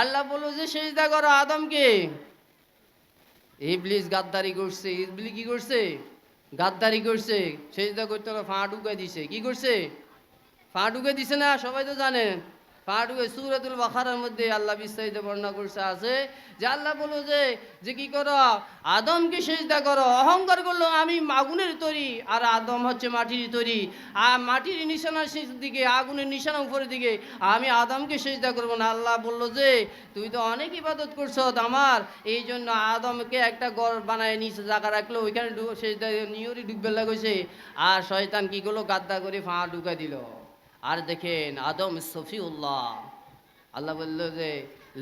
আল্লাহ বলল যে, সেজদা করো আদমকে। ইবলিস গাদ্দারি করছে। ইবলি কি করছে? গাদ্দারি করছে। সেজদা করতে ফা ঢুকাই দিছে। কি করছে? ফাঁ ঢুকে দিছে না? সবাই তো জানে। ঢুকে সুরাতুল বাখারার মধ্যে আল্লাহ বিস্তারিত বর্ণনা করছে, আছে যে আল্লাহ বলো যে যে কি করো? আদমকে সেজদা করো, অহংকার করল, আমি আগুনের তৈরি, আর আদম হচ্ছে মাটির তৈরি। আর মাটির নিশানার শেষ দিকে, আগুনের নিশানা উপরের দিকে, আমি আদমকে সেজদা করব না। আল্লাহ বলল যে তুই তো অনেক ইবাদত করছ আমার। এই জন্য আদমকে একটা গড় বানায় নিচে জায়গা রাখল, ওইখানে সেজদা নিয়রি ডুববে লাগছে আর শয়তান কি করল? গাদ্দা করে ফা ঢুকাই দিল। আর দেখেন আদম সফিউল্লাহ। আল্লাহ বলল যে,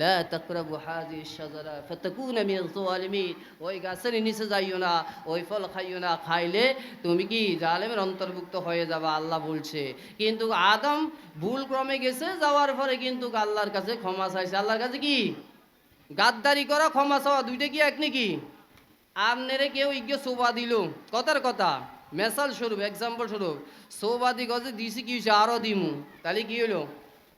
লা তাকরাবু হাযিহি শাজারা ফাতাকুনা মিনাল যালিমিন। ওই গাছের নিচে যাইও না, ওই ফল খাইও না, খাইলে তুমি কি জালেমের অন্তর্ভুক্ত হয়ে যাবে, আল্লাহ বলছে। কিন্তু আদম ভুল ক্রমে গেছে, যাওয়ার পরে কিন্তু আল্লাহর কাছে ক্ষমা চাইছে। আল্লাহর কাছে কি? গাদ্দারি করা ক্ষমা চাওয়া, দুইটা কি এক নাকি? আপনারে কেউ ইজ্ঞ সোবা দিল। কথার কথা। মেসাল স্বরূপ এক্সাম্পল স্বরূপ সোবাদি গজে দিছি কি হয়েছে আরও দিমু তাহলে কি হইল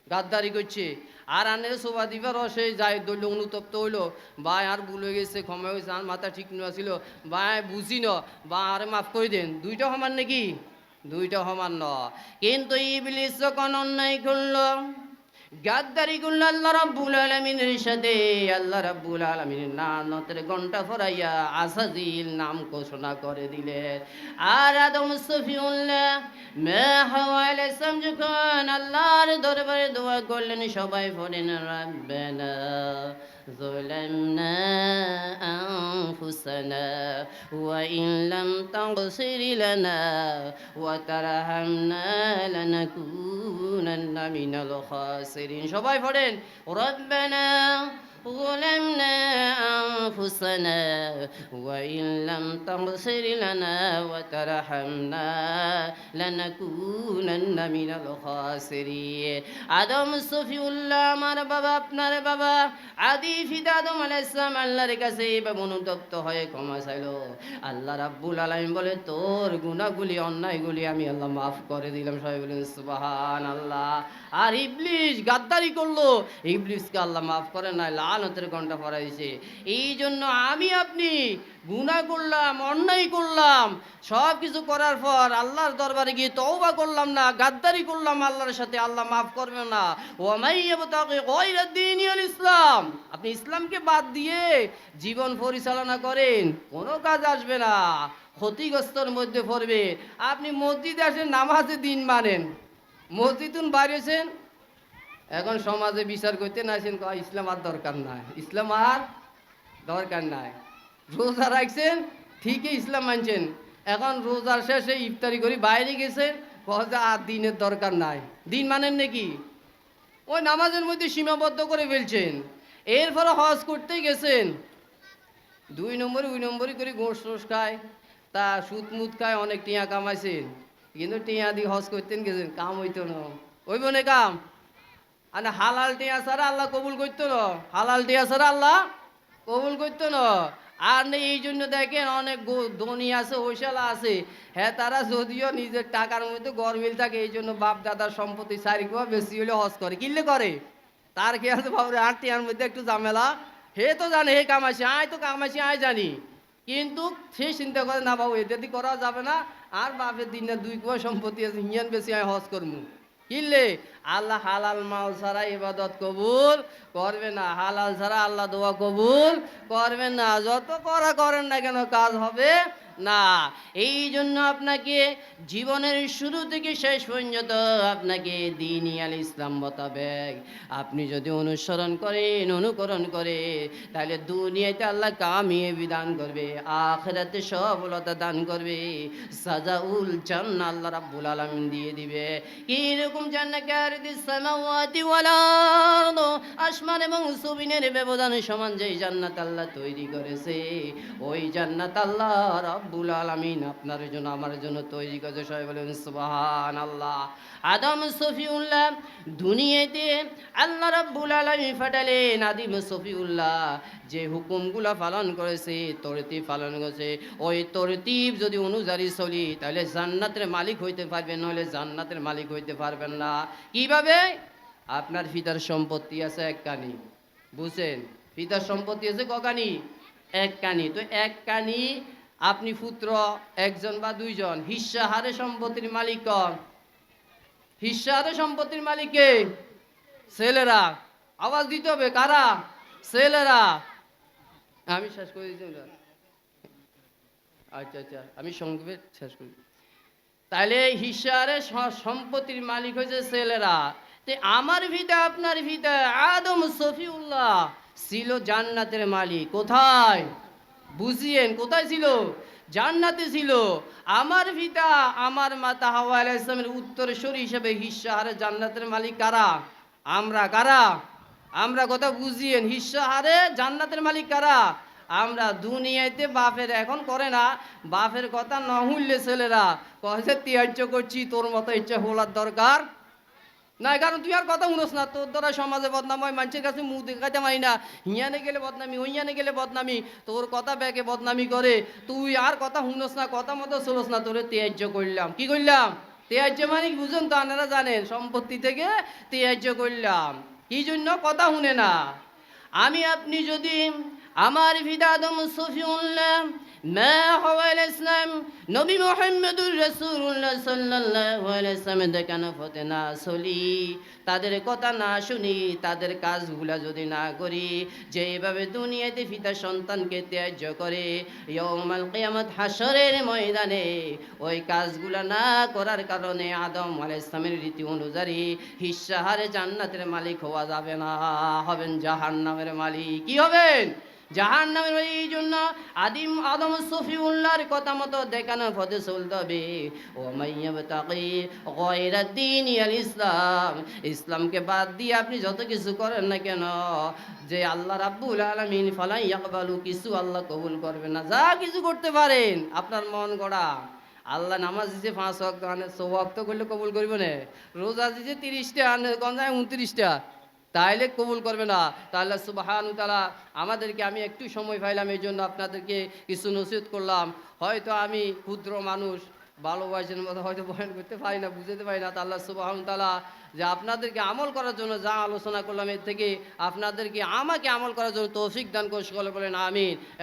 গাদ্দারি করছে আর আনে সোবা দিবার রসে যাই দৈল অনুতপ্ত হইল বা আর ভুল হয়ে গেছে ক্ষমা হয়েছে আর মাথা ঠিক ছিল বা বুঝি ন বা আর মাফ করে দেন দুইটা সমান নাকি দুইটা সমান ন কিন্তু ইবলিস যখন অন্যায় করল গাদ্দারিগুল আল্লাহ রাব্বুল আলামিনের সাথে আল্লাহ রাব্বুল আলামিনের নানতের ঘণ্টা ফরাইয়া আসাজিল নাম ঘোষণা করে দিলে আর আদম সফিউল্লাহ মে হাওয়াল সমঝুকান আল্লাহর দরবারে দোয়া করলেন, সবাই ফরেন রাব্বানা যুলামনা أنفسنا وإن لم تغفر لنا وترحمنا لنكونن من الخاسرين সবাই পড়েন ربنا ظلمنا أنفسنا وإن لم تغفر لنا وترحمنا لنكونن من الخاسرين আদম সফিউল্লাহ আমার বাবা আপনার বাবা আদি ফিদা আদম আলাইসলাম আল্লাহর কাছে এইভাবে অনুতপ্ত হয়ে ক্ষমা চাইল। আল্লাহ রাব্বুল আলামিন বলে, তোর গুণাগুলি অন্যায়গুলি আমি আল্লাহ মাফ করে দিলাম। সবাই বলে সুবাহান আল্লাহ আর ইবলিশ গাদ্দারি করল। ইবলিশকে আল্লাহ মাফ করে নাই লাল হতের ঘণ্টা পড়াইছে এই জন্য আমি আপনি গুনাহ করলাম, অন্যায় করলাম সব কিছু করার পর আল্লাহর দরবারে গিয়ে তওবা করলাম না, গাদ্দারি করলাম আল্লাহর সাথে, আল্লাহ মাফ করবে না। ও মাইয়াবতাকে গয়রাদ্দিন ইসলাম। আপনি ইসলামকে বাদ দিয়ে জীবন পরিচালনা করেন, কোনো কাজ আসবে না। ক্ষতিগ্রস্তর মধ্যে পড়বে। আপনি মসজিদে আসেন, নামাজে দিন মানেন। মসজিদুন বাড়িয়েছেন? এখন সমাজে বিচার করতে নাইছেন কয় ইসলাম আর দরকার নাই। ইসলাম আর দরকার নাই। রোজা রাখছেন, ঠিকই ইসলাম মানছেন। এখন রোজার শেষে ইফতারি করে বাইরে গেছেন, কয় আর দিনের দরকার নাই। দিন মানেন নাকি? ওই নামাজের মধ্যে সীমাবদ্ধ করে ফেলছেন। এর ফলে হজ করতেই গেছেন। দুই নম্বরে দুই নম্বরই করে গোস টোস খায়, তা সুদ মুদ খায়, অনেক টিয়া কামাইছেন। কিন্তু টিয়া দিয়ে হজ করতেন গেছেন, কাম হইতো না। ওই বনে কাম। আর হালাল টিয়া ছাড়া আল্লাহ কবুল করতো না। হালাল টিয়া ছাড়া আল্লাহ কবুল করতো না। আর নেই, এই জন্য দেখেন অনেক ধনী আছে ঐশালা আছে। হ্যাঁ তারা যদিও নিজের টাকার মধ্যে গরমিল থাকে, এই জন্য বাপ দাদার সম্পত্তি কোয়া বেশি হলে হজ করে। কিনলে করে? তার কি আছে বাবরে আট টিয়ার মধ্যে একটু ঝামেলা? হে তো জানে, হে কামাইছে আয় তো কামাইছে আয় জানি। কিন্তু সে চিন্তা করে, না বাবু এটা দিয়ে করা যাবে না। আর বাপের দিন না দুই কুয়া সম্পত্তি আছে, হিয়ান বেশি আয় হজ করমু। কিনলে আল্লাহ হালাল মাল ছাড়া ইবাদত কবুল করবে না। হালাল ছাড়া আল্লাহ দোয়া কবুল করবে না। যত করা করেন না কেন, কাজ হবে না, এই জন্য আপনাকে জীবনের শুরু থেকে শেষ পর্যন্ত আপনাকে দিন আল ইসলাম মোতাবেক আপনি যদি অনুসরণ করেন, অনুকরণ করে, তাহলে দুনিয়াতে আল্লাহ কামিয়ে বিধান করবে, আখেরাতে সফলতা দান করবে। সাজাউল জান্নাহ আল্লাহ রাব্বুল আলামিন দিয়ে দিবে। কি রকম জান্নাকারিদিস সামাওয়াতি ওয়াল আরদ, আসমান এবং জমিনের ব্যবধান সমান যেই জান্নাত আল্লাহ তৈরি করেছে, ওই জান্নাত আল্লাহ রাব্বুল আলামিন আপনার জন্য, আমার জন্য তৈরি করেছে। সবাই বলেন সুবহান আল্লাহ আদম, সফিউল্লাহ, দুনিয়াতে আল্লাহ রাব্বুল আলামিন ফাটালেন। আদিম সফিউল্লাহ যে হুকুমগুলা পালন করেছে, তরতিব পালন করেছে। ওই তরতিব যদি অনুযায়ী চলি, তাহলে জান্নাতের মালিক হইতে পারবেন নইলে জান্নাতের মালিক হইতে পারবেন না। কীভাবে? আপনার পিতার সম্পত্তি আছে এক কানি। বুঝছেন? পিতার সম্পত্তি আছে ককানি এক কানি। তো এক কানি আপনি পুত্র, একজন বা দুইজন হিস্সা হারে সম্পত্তির মালিক কন হিস্সা হারে সম্পত্তির মালিক কে? ছেলেরা। আওয়াজ দিতে হবে, কারা? ছেলেরা। আমি শেষ করে দিচ্ছি। আচ্ছা আচ্ছা আমি সংক্ষেপে শেষ করি। তাহলে হিসারে সম্পত্তির মালিক হয়েছে ছেলেরা। তে আমার ভিটা আপনার ভিটা আদম সফিউল্লাহ ছিল জান্নাতের মালিক। কোথায়? বুঝিয়েন, কোথায় ছিল? জান্নাতে ছিল। আমার পিতা, আমার মাতা হাওয়া আলাইহিস ইসলামের উত্তরসূরি হিসেবে হিসারে জান্নাতের মালিক কারা? আমরা কারা? আমরা কথা বুঝিয়েন হিসারে জান্নাতের মালিক কারা? আমরা দুনিয়াতে বাপের এখন করে না, বাপের কথা না হুললে ছেলেরা যে তিয়ার্য করছি, তোর মতো ইচ্ছা হলার দরকার। না কারণ তুই আর কথা শুনোস না। তোর দ্বারা সমাজে বদনাম হয়, মানুষের কাছে মুখ দেখাতে পারি না। হিয়ানে গেলে বদনামি হইয়ানে গেলে বদনামি, তোর কথা ব্যাগে বদনামি করে। তুই আর কথা শুনোস না, কথা মতো চলোস না, তোরে তিয়ার্য করলাম। কি করলাম? তিয়ার্য মানে বুঝুন তো, আপনারা জানেন, সম্পত্তি থেকে তিয়ার্য করলাম। কি জন্য? কথা শুনে না। আমি আপনি যদি আমার ভিদাদম সফিউল্লাহ ইসলাম, নবী মোহাম্মদুর রসুল্লাহ পথে না চলি, তাদের কথা না শুনি, তাদের কাজগুলা যদি না করি যেভাবে দুনিয়াতে পিতা সন্তানকে ত্যায্য করে হাসরের ময়দানে, ওই কাজগুলা না করার কারণে আদম আলাইহিস ইসলামের রীতি অনুযায়ী হিস্সাহারে জান্নাতের মালিক হওয়া যাবে না, হবেন জাহান্নামের মালিক। কি হবেন? জাহান নামের এই জন্য আদিম আদম সফিউল্লাহর কথা মতো দেখানো পথে চলতে হবে। ও তাকি গয়রাদ্দিন আল ইসলাম। ইসলামকে বাদ দিয়ে আপনি যত কিছু করেন না কেন, যে আল্লাহ রাব্বুল আলামিন ফালাই ইয়াকবালু, কিছু আল্লাহ কবুল করবে না। যা কিছু করতে পারেন, আপনার মন গড়া। আল্লাহ নামাজ দিছে পাঁচ ওয়াক্ত আনে ছ ওয়াক্ত করলে কবুল করবে না। রোজা দিছে তিরিশটা, আনে গঞ্জায় উনত্রিশটা। তাইলে কবুল করবে না। তাহলে সুবাহান তালা আমাদেরকে, আমি একটু সময় পাইলাম এই জন্য আপনাদেরকে কিছু নসিহত করলাম। হয়তো আমি ক্ষুদ্র মানুষ ভালোবাসেন মতো হয়তো বয়ন করতে পারি না, বুঝতে পারি না। তা আল্লাহ সুবাহতালা যে আপনাদেরকে আমল করার জন্য যা আলোচনা করলাম এর থেকে আপনাদেরকে আমাকে আমল করার জন্য তৌফিক দান করে সকলে বলেন আমিন।